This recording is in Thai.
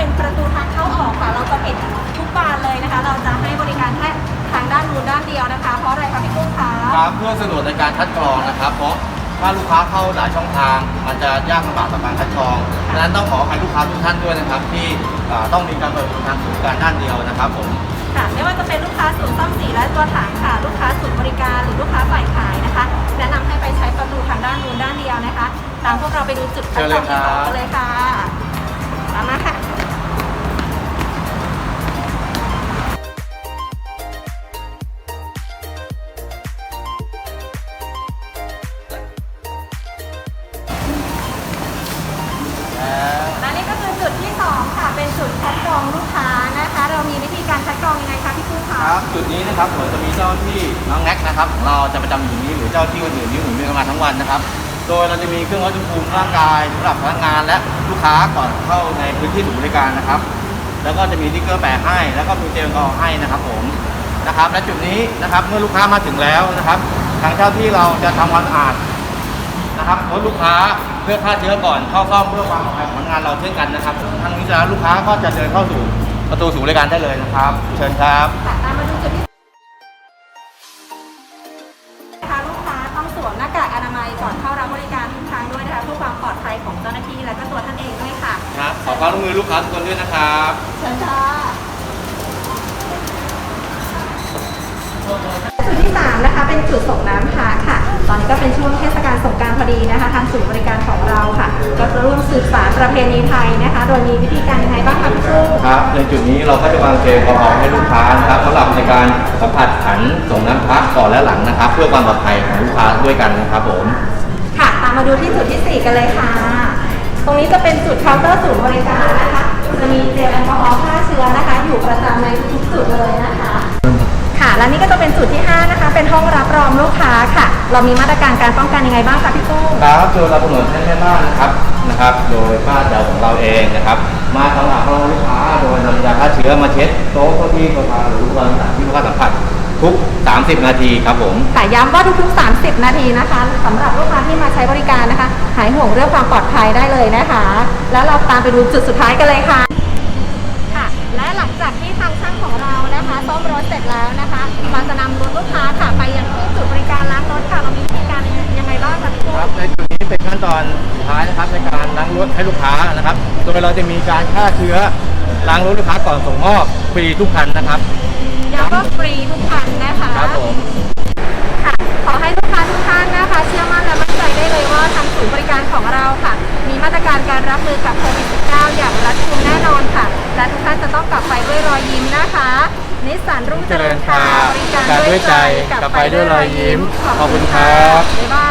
เป็นประตูทางเข้าออกค่ะ เราจะปิดทุกบานเลยนะคะ เราจะให้บริการแค่ทางด้านนู้นด้านเดียวนะคะ เพราะอะไรคะพี่กุ้งคะครับเพื่อสะดวกในการคัดกรองนะครับ เพราะถ้าลูกค้าเข้าหลายช่องทาง มันจะยากลำบากต่อการคัดกรองดังนั้นต้องขออภัยลูกค้าทุกท่านด้วยนะครับ ที่ต้องมีการเปิดทางสูงการด้านเดียวนะครับผมค่ะ ไม่ว่าจะเป็นลูกค้าศูนย์ซ่อมสีและตัวถังค่ะ ลูกค้าศูนย์บริการหรือลูกค้าฝ่ายขายนะคะ แนะนำให้ไปใช้ประตูทางด้านนู้นด้านเดียวนะคะ ตามพวกเราไปดูจุดคัดกรองที่สองกันเลยค่ะตามมาค่ะ รองลูกค้านะคะ เรามีวิธีการคัดกรองยังไงคะพี่กุ้งคะครับจุดนี้นะครับผมจะมีเจ้าที่น้องแน็กนะครับของเราจะประจำอยู่นี้หรือเจ้าที่คนอื่นที่อยู่มีประมาณทั้งวันนะครับ โดยเราจะมีเครื่องวัดอุณหภูมิร่างกายสำหรับพนักงานและลูกค้าก่อนเข้าในพื้นที่ศูนย์บริการนะครับ แล้วก็จะมีติ๊กเกอร์แปะให้ แล้วก็มีเจลแอลกอฮอล์ให้นะครับผมนะครับและจุดนี้นะครับเมื่อลูกค้ามาถึงแล้วนะครับ ทางเจ้าที่เราจะทำความสะอาด นะครับรถลูกค้าเพื่อฆ่าเชื้อก่อนเข้าซ่อมเพื่อความปลอดภัยของพนักงานเราเช่นกันนะครับทางนี้จะลูกค้าก็จะเดินเข้าสู่ประตูศูนย์บริการได้เลยนะครับ เชิญครับค่ะตามมาดูจุดที่นะคะลูกค้าต้องสวมหน้ากากอนามัยก่อนเข้ารับบริการทุกครั้งด้วยนะคะเพื่อความปลอดภัยของเจ้าหน้าที่และก็ตัวท่านเองด้วยค่ะ ครับขอความร่วมมือลูกค้าทุกคนด้วยนะครับเชิญค่ะจุดที่สามนะคะเป็นจุดส่งน้ำพระค่ะ ตอนนี้ก็เป็นช่วงเทศกาลสงกรารพอดีนะคะ ทางศูนย์บริการของเราค่ะ ก็จะร่วมสืบสานประเพณีไทยนะคะ โดยมีวิธีการยังไงบ้างคะพี่กุ้งครับในจุดนี้เราก็จะวางเจลแอลกอฮอล์ให้ลูกค้านะครับสำหรับในการสัมผัสขันส่งน้ำพระก่อนและหลังนะครับ เพื่อความปลอดภัยของลูกค้าด้วยกันนะครับผม ค่ะ ตามมาดูที่จุดที่ 4 กันเลยค่ะ ตรงนี้จะเป็นจุดเคาน์เตอร์ศูนย์บริการนะคะ จะมีเจลแอลกอฮอล์ฆ่าเชื้อนะคะ อยู่ประจำในทุกๆจุดเลยนะคะ ค่ะ และนี่ก็จะเป็นจุดที่ 5 นะคะ เป็นห้องรับรองลูกค้าค่ะ เรามีมาตรการการป้องกันยังไงบ้างคะพี่กุ้งครับโดยเรากำหนดให้แม่บ้านนะครับนะครับ โดยป้าเดาของเราเองนะครับ มาสำหรับรองลูกค้าโดยนำยาฆ่าเชื้อมาเช็ดโต๊ะเก้าอี้โซฟาหรืออุปกรณ์ต่างๆที่ลูกค้าสัมผัสทุก 30 นาทีครับผมแต่ย้ำว่าทุกๆ 30 นาทีนะคะสำหรับลูกค้าที่มาใช้บริการนะคะ หายห่วงเรื่องความปลอดภัยได้เลยนะคะ แล้วเราตามไปดูจุดสุดท้ายกันเลยค่ะค่ะและ หลังจากที่ทางช่างของเรานะคะซ่อมรถเสร็จแล้วนะคะเราจะนำรถลูกค้าค่ะไปยังที่จุดบริการล้างรถค่ะเรามีวิธีการยังไงบ้างคะพี่กุ้งครับในจุดนี้เป็นขั้นตอนสุดท้ายนะครับในการล้างรถให้ลูกค้านะครับ โดยเราจะมีการฆ่าเชื้อล้างรถลูกค้าก่อนส่งมอบฟรีทุกคันนะครับย้ำว่าฟรีทุกคันนะคะครับผมค่ะขอให้ลูกค้าทุกท่านนะคะ เชื่อมั่นและมั่นใจได้เลยว่าทางศูนย์บริการของเราค่ะ มีมาตรการการรับมือกับโควิด -19 อย่างรัดกุมแน่นอนค่ะและทุกท่านจะต้องกลับไปด้วยรอยยิ้มนะคะ นิสสันรุ่งเจริญค่ะเจริญค่ะบริการด้วยใจกลับไปด้วยรอยยิ้ม ขอบคุณครับ บ๊ายบาย